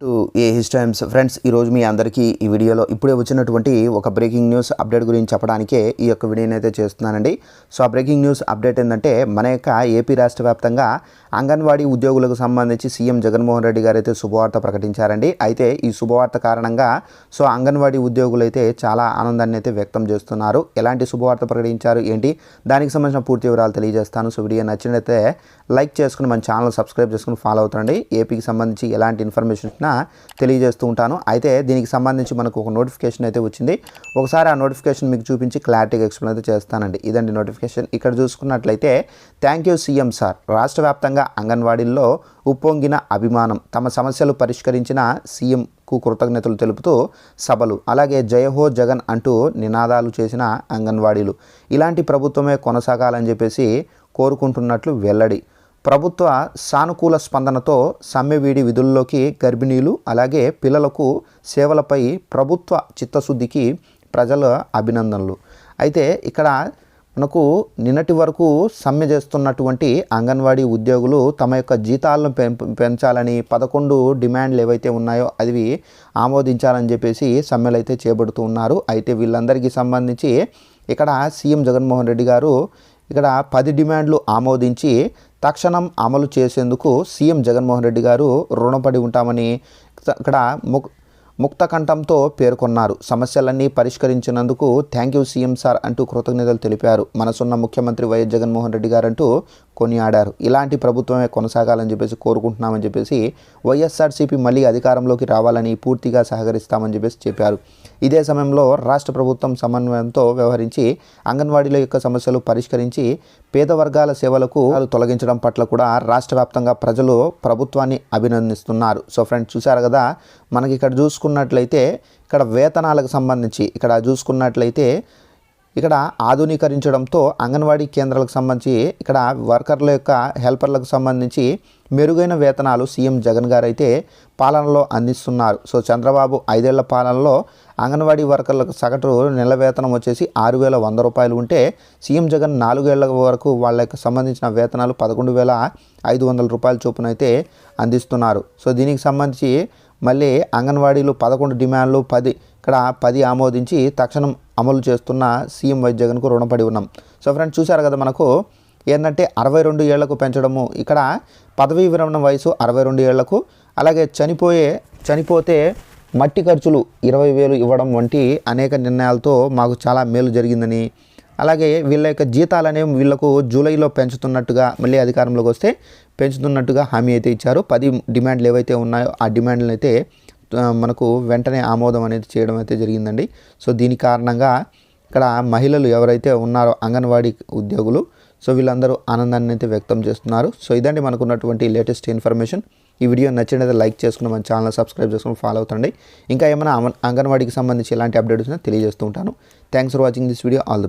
2 ఏ హిస్టైమ్స్ friends ఈరోజు మీ అందరికీ ఈ వీడియోలో ఇప్పుడే వచ్చినటువంటి ఒక బ్రేకింగ్ న్యూస్ అప్డేట్ గురించి చెప్పడానికే ఈ యొక్క వీడియోని అయితే చేస్తున్నానండి. సో ఆ బ్రేకింగ్ న్యూస్ అప్డేట్ ఏంటంటే మన యొక్క ఏపీ రాష్ట్ర వ్యాప్తంగా అంగన్వాడీ ఉద్యోగులకు సంబంధించి సీఎం జగన్మోహన్ రెడ్డి గారు అయితే శుభవార్త ప్రకటించారండి. అయితే ఈ శుభవార్త కారణంగా సో అంగన్వాడీ ఉద్యోగులు అయితే చాలా ఆనందాన్ని అయితే వ్యక్తం చేస్తున్నారు. ఎలాంటి శుభవార్త ప్రకటించారు ఏంటి? దానికి సంబంధించిన పూర్తి వివరాలు తెలియజేస్తాను. సో వీడియో నచ్చినట్లయితే లైక్ చేసుకుని మన ఛానల్ సబ్స్క్రైబ్ చేసుకుని ఫాలో అవుతుండండి. ఏపీకి సంబంధించి ఎలాంటి ఇన్ఫర్మేషన్ ఇచ్చినా తెలియజేస్తూ ఉంటాను. అయితే దీనికి సంబంధించి మనకు ఒక నోటిఫికేషన్ అయితే వచ్చింది. ఒకసారి ఆ నోటిఫికేషన్ మీకు చూపించి క్లారిటీగా ఎక్స్ప్లెయిన్ అయితే చేస్తానండి. ఇదండి నోటిఫికేషన్ ఇక్కడ చూసుకున్నట్లయితే థ్యాంక్ యూ సీఎం సార్ రాష్ట్ర వ్యాప్తంగా అంగన్వాడీల్లో ఉప్పొంగిన అభిమానం తమ సమస్యలు పరిష్కరించిన సీఎంకు కృతజ్ఞతలు తెలుపుతూ సభలు అలాగే జయహో జగన్ అంటూ నినాదాలు చేసిన అంగన్వాడీలు. ఇలాంటి ప్రభుత్వమే కొనసాగాలని చెప్పేసి కోరుకుంటున్నట్లు వెల్లడి ప్రభుత్వ సానుకూల స్పందనతో సమ్మె వీడి విధుల్లోకి గర్భిణీలు అలాగే పిల్లలకు సేవలపై ప్రభుత్వ చిత్తశుద్ధికి ప్రజల అభినందనలు. అయితే ఇక్కడ మనకు నిన్నటి వరకు సమ్మె చేస్తున్నటువంటి అంగన్వాడీ ఉద్యోగులు తమ యొక్క జీతాలను పెం- పెంచాలని పదకొండు డిమాండ్లు ఏవైతే ఉన్నాయో అవి ఆమోదించాలని చెప్పేసి సమ్మెలు అయితే చేపడుతూ ఉన్నారు. అయితే వీళ్ళందరికీ సంబంధించి ఇక్కడ సీఎం జగన్మోహన్ రెడ్డి గారు ఇక్కడ పది డిమాండ్లు ఆమోదించి తక్షణం అమలు చేసేందుకు సీఎం జగన్మోహన్ రెడ్డి గారు రుణపడి ఉంటామని ఇక్కడ ముక్ ముక్తకంఠంతో పేర్కొన్నారు. సమస్యలన్నీ పరిష్కరించినందుకు థ్యాంక్ యూ సీఎం సార్ అంటూ కృతజ్ఞతలు తెలిపారు. మనసున్న ముఖ్యమంత్రి వైఎస్ జగన్మోహన్ రెడ్డి గారు అంటూ కొనియాడారు. ఇలాంటి ప్రభుత్వమే కొనసాగాలని చెప్పేసి కోరుకుంటున్నామని చెప్పేసి వైఎస్ఆర్సీపీ మళ్ళీ అధికారంలోకి రావాలని పూర్తిగా సహకరిస్తామని చెప్పేసి చెప్పారు. ఇదే సమయంలో రాష్ట్ర ప్రభుత్వం సమన్వయంతో వ్యవహరించి అంగన్వాడీల యొక్క సమస్యలు పరిష్కరించి పేద వర్గాల సేవలకు తొలగించడం పట్ల కూడా రాష్ట్ర వ్యాప్తంగా ప్రజలు ప్రభుత్వాన్ని అభినందిస్తున్నారు. సో ఫ్రెండ్స్ చూశారు కదా? మనకి ఇక్కడ చూసుకున్నట్లయితే ఇక్కడ వేతనాలకు సంబంధించి ఇక్కడ చూసుకున్నట్లయితే ఇక్కడ ఆధునీకరించడంతో అంగన్వాడీ కేంద్రాలకు సంబంధించి ఇక్కడ వర్కర్ల యొక్క హెల్పర్లకు సంబంధించి మెరుగైన వేతనాలు సీఎం జగన్ గారు అయితే పాలనలో అందిస్తున్నారు. సో చంద్రబాబు ఐదేళ్ళ పాలనలో అంగన్వాడీ వర్కర్లకు సగటు నెల వేతనం వచ్చేసి ఆరు వేల వంద రూపాయలు ఉంటే సీఎం జగన్ నాలుగేళ్ళ వరకు వాళ్ళకి సంబంధించిన వేతనాలు పదకొండు వేల ఐదు వందల రూపాయల చొప్పున అయితే అందిస్తున్నారు. సో దీనికి సంబంధించి మళ్ళీ అంగన్వాడీలు పదకొండు డిమాండ్లు పది ఇక్కడ పది ఆమోదించి తక్షణం అమలు చేస్తున్న సీఎం వై జగన్కు రుణపడి ఉన్నాం. సో ఫ్రెండ్స్ చూశారు కదా మనకు ఏంటంటే అరవై రెండు ఏళ్ళకు పెంచడము. ఇక్కడ పదవీ విరమణ వయసు అరవై రెండు ఏళ్ళకు అలాగే చనిపోయే చనిపోతే మట్టి ఖర్చులు ఇరవై వేలు ఇవ్వడం వంటి అనేక నిర్ణయాలతో మాకు చాలా మేలు జరిగిందని అలాగే వీళ్ళ యొక్క జీతాలు అనేవి వీళ్ళకు జూలైలో పెంచుతున్నట్టుగా మళ్ళీ అధికారంలోకి వస్తే పెంచుతున్నట్టుగా హామీ అయితే ఇచ్చారు. పది డిమాండ్లు ఏవైతే ఉన్నాయో ఆ డిమాండ్లను అయితే మనకు వెంటనే ఆమోదం అనేది చేయడం అయితే జరిగిందండి. సో దీని కారణంగా ఇక్కడ మహిళలు ఎవరైతే ఉన్నారో అంగన్వాడీ ఉద్యోగులు సో వీళ్ళందరూ ఆనందాన్ని అయితే వ్యక్తం చేస్తున్నారు. సో ఇదండి మనకు ఉన్నటువంటి లేటెస్ట్ ఇన్ఫర్మేషన్. ఈ వీడియో నచ్చినది లైక్ చేసుకుని మన ఛానల్ సబ్స్క్రైబ్ చేసుకుని ఫాలో అవుతండి. ఇంకా ఏమైనా అంగన్వాడీకి సంబంధించి ఎలాంటి అప్డేట్స్ తెలియజేస్తూ ఉంటాను. Thanks for watching this video. All the best